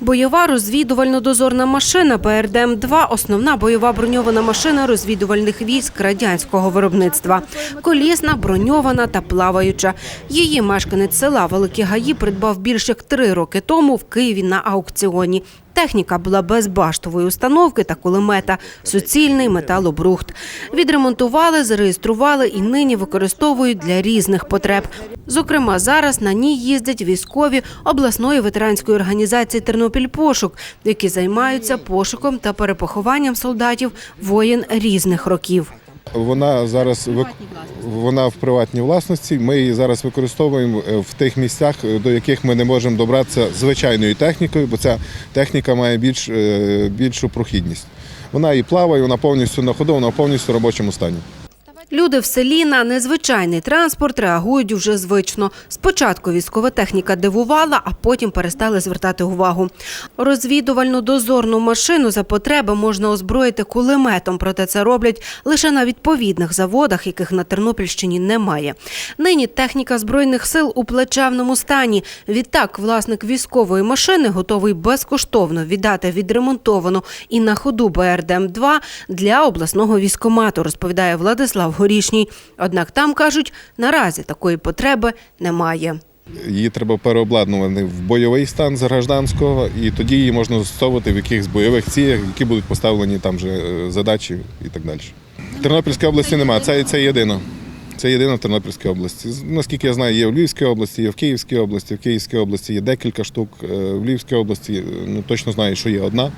Бойова розвідувально-дозорна машина БРДМ-2 – основна бойова броньована машина розвідувальних військ радянського виробництва. Колісна, броньована та плаваюча. Її мешканець села Великі Гаї придбав більш як три роки тому в Києві на аукціоні. Техніка була без баштової установки та кулемета, суцільний металобрухт. Відремонтували, зареєстрували і нині використовують для різних потреб. Зокрема, зараз на ній їздять військові обласної ветеранської організації «Тернопіль-Пошук», які займаються пошуком та перепохованням солдатів воєн різних років. Вона зараз вона в приватній власності. Ми її зараз використовуємо е, в тих місцях, е, до яких ми не можемо добратися звичайною технікою, бо ця техніка має більш, е, більшу прохідність. Вона і плаває, вона повністю на ходу, вона повністю в робочому стані. Люди в селі на незвичайний транспорт реагують вже звично. Спочатку військова техніка дивувала, а потім перестали звертати увагу. Розвідувальну дозорну машину за потреби можна озброїти кулеметом, проте це роблять лише на відповідних заводах, яких на Тернопільщині немає. Нині техніка збройних сил у плачевному стані. Відтак, власник військової машини готовий безкоштовно віддати відремонтовану і на ходу БРДМ-2 для обласного військомату, розповідає Владислав Горішній. Однак там кажуть, наразі такої потреби немає. Її треба переобладнувати в бойовий стан з гражданського, і тоді її можна застосовувати в якихось бойових ціях, які будуть поставлені там же е, задачі і так далі. В Тернопільській області немає, це, це єдино. Це єдино в Тернопільській області. Наскільки я знаю, є в Львівській області, є в Київській області. В Київській області є декілька штук. е, В Львівській області е, ну, точно знаю, що є одна.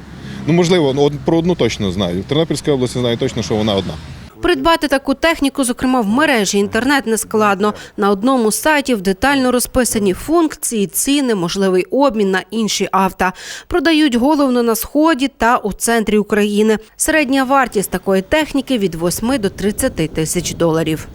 Ну, можливо, ну, про одну точно знаю. В Тернопільській області знаю точно, що вона одна. Придбати таку техніку, зокрема в мережі інтернет, не складно. На одному з сайтів детально розписані функції, ціни, можливий обмін на інші авто. Продають головно на сході та у центрі України. Середня вартість такої техніки від 8 до 30 тисяч доларів.